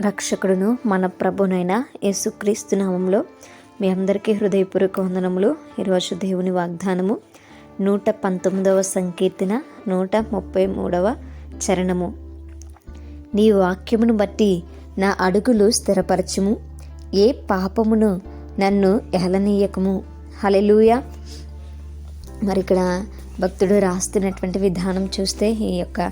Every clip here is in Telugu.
రక్షకుడును మన ప్రభునైన యేసుక్రీస్తు నామంలో మీ అందరికీ హృదయపూర్వక వందనములు. ఈరోజు దేవుని వాగ్దానము నూట పంతొమ్మిదవ సంకీర్తన నూట ముప్పై మూడవ చరణము. నీ వాక్యమును బట్టి నా అడుగులు స్థిరపరచుము. ఏ పాపమును నన్ను ఏలనీయకము హలెలూయ మరి ఇక్కడ భక్తుడు రాస్తున్నటువంటి విధానం చూస్తే ఈ యొక్క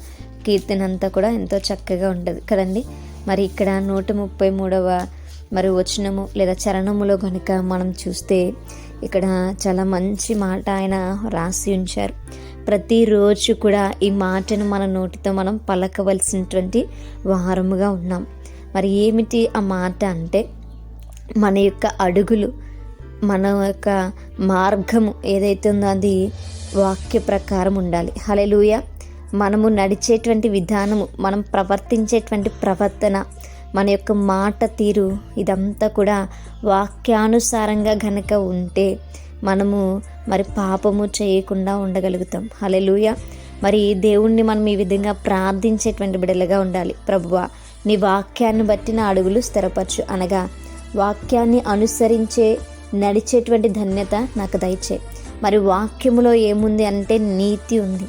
కీర్తన అంతా కూడా ఎంతో చక్కగా ఉంటుంది కదండి. మరి ఇక్కడ నూట ముప్పై మూడవ మరి వచనము లేదా చరణములో కనుక మనం చూస్తే ఇక్కడ చాలా మంచి మాట ఆయన రాసి ఉంచారు. ప్రతిరోజు కూడా ఈ మాటను మన నోటితో మనం పలకవలసినటువంటి వారముగా ఉన్నాం. మరి ఏమిటి ఆ మాట అంటే మన యొక్క అడుగులు మన యొక్క మార్గము ఏదైతే ఉందో అది వాక్య ప్రకారం ఉండాలి. హలెలుయ మనము నడిచేటువంటి విధానము మనం ప్రవర్తించేటువంటి ప్రవర్తన మన యొక్క మాట తీరు ఇదంతా కూడా వాక్యానుసారంగా గనక ఉంటే మనము మరి పాపము చేయకుండా ఉండగలుగుతాం. హలెలుయ మరి దేవుణ్ణి మనం ఈ విధంగా ప్రార్థించేటువంటి బిడలుగా ఉండాలి. ప్రభువ నీ వాక్యాన్ని బట్టి నా అడుగులు స్థిరపరచు. అనగా వాక్యాన్ని అనుసరించే నడిచేటువంటి ధన్యత నాకు దయచే. మరి వాక్యములో ఏముంది అంటే నీతి ఉంది.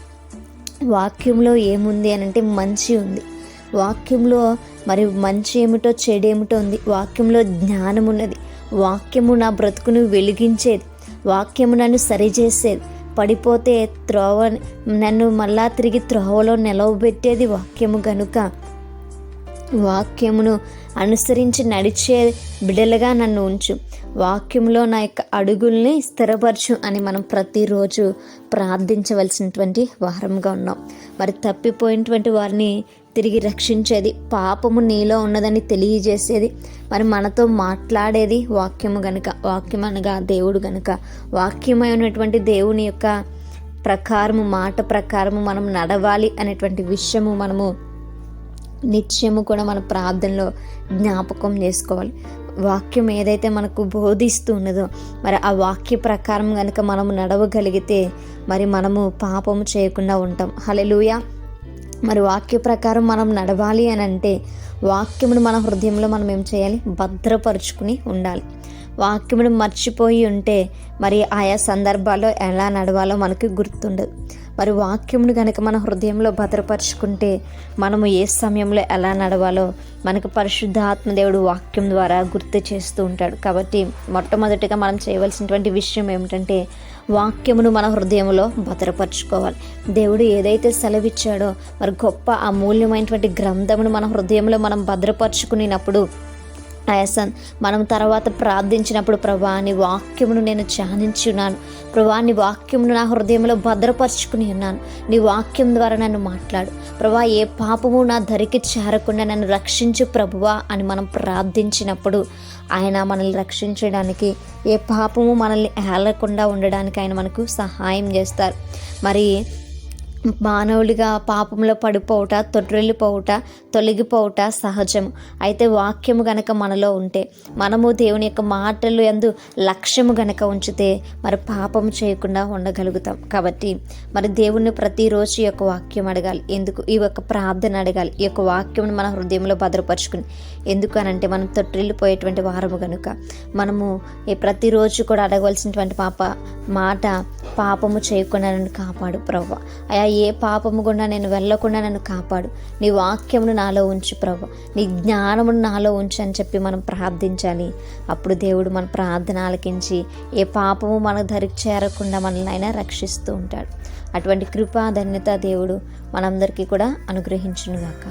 వాక్యంలో ఏముంది అని అంటే మంచి ఉంది. వాక్యంలో మరి మంచి ఏమిటో చెడు ఏమిటో ఉంది. వాక్యంలో జ్ఞానం ఉన్నది. వాక్యము నా బ్రతుకును వెలిగించేది. వాక్యము నన్ను సరిచేసేది. పడిపోతే త్రోవ నన్ను మళ్ళా తిరిగి త్రోవలో నిలవబెట్టేది వాక్యము కనుక వాక్యమును అనుసరించి నడిచే బిడలుగా నన్ను ఉంచు. వాక్యంలో నా యొక్క అడుగుల్ని స్థిరపరచు అని మనం ప్రతిరోజు ప్రార్థించవలసినటువంటి వారంగా ఉన్నాం. మరి తప్పిపోయినటువంటి వారిని తిరిగి రక్షించేది పాపము నీలో ఉన్నదని తెలియజేసేది మరి మనతో మాట్లాడేది వాక్యము గనుక వాక్యం అనగా దేవుడు గనుక. వాక్యమై ఉన్నటువంటి దేవుని యొక్క ప్రకారము మాట ప్రకారము మనం నడవాలి అనేటువంటి విషయము మనము నిత్యము కూడా మన ప్రార్థనలో జ్ఞాపకం చేసుకోవాలి. వాక్యం ఏదైతే మనకు బోధిస్తూ ఉన్నదో మరి ఆ వాక్య ప్రకారం కనుక మనము నడవగలిగితే మరి మనము పాపము చేయకుండా ఉంటాం. హలెలుయ మరి వాక్య ప్రకారం మనం నడవాలి అని అంటే వాక్యమును మన హృదయంలో మనం ఏం చేయాలి? భద్రపరుచుకుని ఉండాలి. వాక్యమును మర్చిపోయి ఉంటే మరి ఆయా సందర్భాల్లో ఎలా నడవాలో మనకి గుర్తుండదు. మరి వాక్యమును కనుక మన హృదయంలో భద్రపరుచుకుంటే మనము ఏ సమయంలో ఎలా నడవాలో మనకు పరిశుద్ధ ఆత్మదేవుడు వాక్యం ద్వారా గుర్తు చేస్తూ ఉంటాడు. కాబట్టి మొట్టమొదటిగా మనం చేయవలసినటువంటి విషయం ఏమిటంటే వాక్యమును మన హృదయంలో భద్రపరచుకోవాలి. దేవుడు ఏదైతే సెలవిచ్చాడో మరి గొప్ప అమూల్యమైనటువంటి గ్రంథమును మన హృదయంలో మనం భద్రపరుచుకునేటప్పుడు అయసన్ మనం తర్వాత ప్రార్థించినప్పుడు ప్రభా నీ వాక్యమును నేను ధ్యానించున్నాను ప్రభా నీ వాక్యమును నా హృదయంలో భద్రపరుచుకుని ఉన్నాను. నీ వాక్యం ద్వారా నన్ను మాట్లాడు. ప్రభా ఏ పాపము నా ధరికి చేరకుండా నన్ను రక్షించు ప్రభువా అని మనం ప్రార్థించినప్పుడు ఆయన మనల్ని రక్షించడానికి ఏ పాపము మనల్ని ఏలకుండా ఉండడానికి ఆయన మనకు సహాయం చేస్తారు. మరి మానవుడిగా పాపంలో పడిపోవుట తొట్రెళ్ళిపోవుట తొలగిపోవుట సహజం అయితే వాక్యము గనక మనలో ఉంటే మనము దేవుని యొక్క మాటలు ఎందు లక్ష్యము గనక ఉంచితే మరి పాపము చేయకుండా ఉండగలుగుతాం. కాబట్టి మరి దేవుణ్ణి ప్రతిరోజు ఈ యొక్క వాక్యం అడగాలి. ఎందుకు? ఈ యొక్క ప్రార్థన అడగాలి. ఈ యొక్క వాక్యం మన హృదయంలో భద్రపరుచుకుని. ఎందుకు అనంటే మనం తొట్టిల్లిపోయేటువంటి వారము కనుక మనము ఈ ప్రతిరోజు కూడా అడగవలసినటువంటి పాప మాట పాపము చేయకుండా నన్ను కాపాడు ప్రభు అయా ఏ పాపము గుండా నేను వెళ్ళకుండా నన్ను కాపాడు. నీ వాక్యమును నాలో ఉంచు ప్రభు నీ జ్ఞానమును నాలో ఉంచు అని చెప్పి మనం ప్రార్థించాలి. అప్పుడు దేవుడు మన ప్రార్థన ఆలకించి ఏ పాపము మన ధరికి చేరకుండా మనల్ని ఆయన రక్షిస్తూ ఉంటాడు. అటువంటి కృపా ధన్యత దేవుడు మనందరికీ కూడా అనుగ్రహించునుగాక.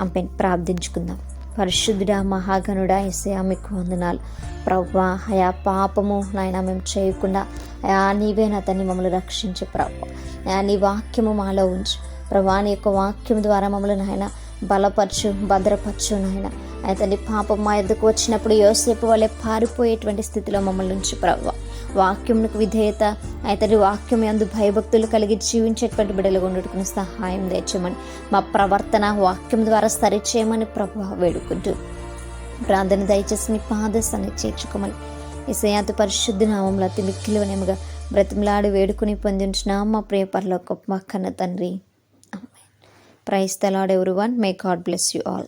అంపే ప్రార్థించుకుందాం. పరిశుద్ధుడా మహాగణుడా ఇసయా మీకు వందనాలు. ప్రవ్వా అయా పాపము నాయన మేము చేయకుండా అయా నీవే నా తన్ని మమ్మల్ని రక్షించు ప్రవ్వ. అయా నీ వాక్యము మాలో ఉంచు. ప్రభా నీ యొక్క వాక్యం ద్వారా మమ్మల్ని నాయన బలపరచు భద్రపరచు నాయన. అయితే పాపం మా ఎద్దుకు వచ్చినప్పుడు యోసేపు వాళ్ళే పారిపోయేటువంటి స్థితిలో మమ్మల్ని ఉంచు ప్రవ్వా. వాక్యమునకు విధేయత అయితే వాక్యం ఎందు భయభక్తులు కలిగి జీవించేటువంటి బిడ్డలుగా ఉండటకు సహాయం తెచ్చమని మా ప్రవర్తన వాక్యం ద్వారా సరిచేయమని ప్రభు వేడుకుంటూ ప్రార్థన దయచేసి మీ పాదశాన్ని చేర్చుకోమని ఇసయాత పరిశుద్ధ నామంలో అతి మిక్కిలివనేముగా బ్రతిమలాడి వేడుకుని పొందించిన మా ప్రియ పర్లో మా కన్న తండ్రి. Praise the Lord everyone may God bless you all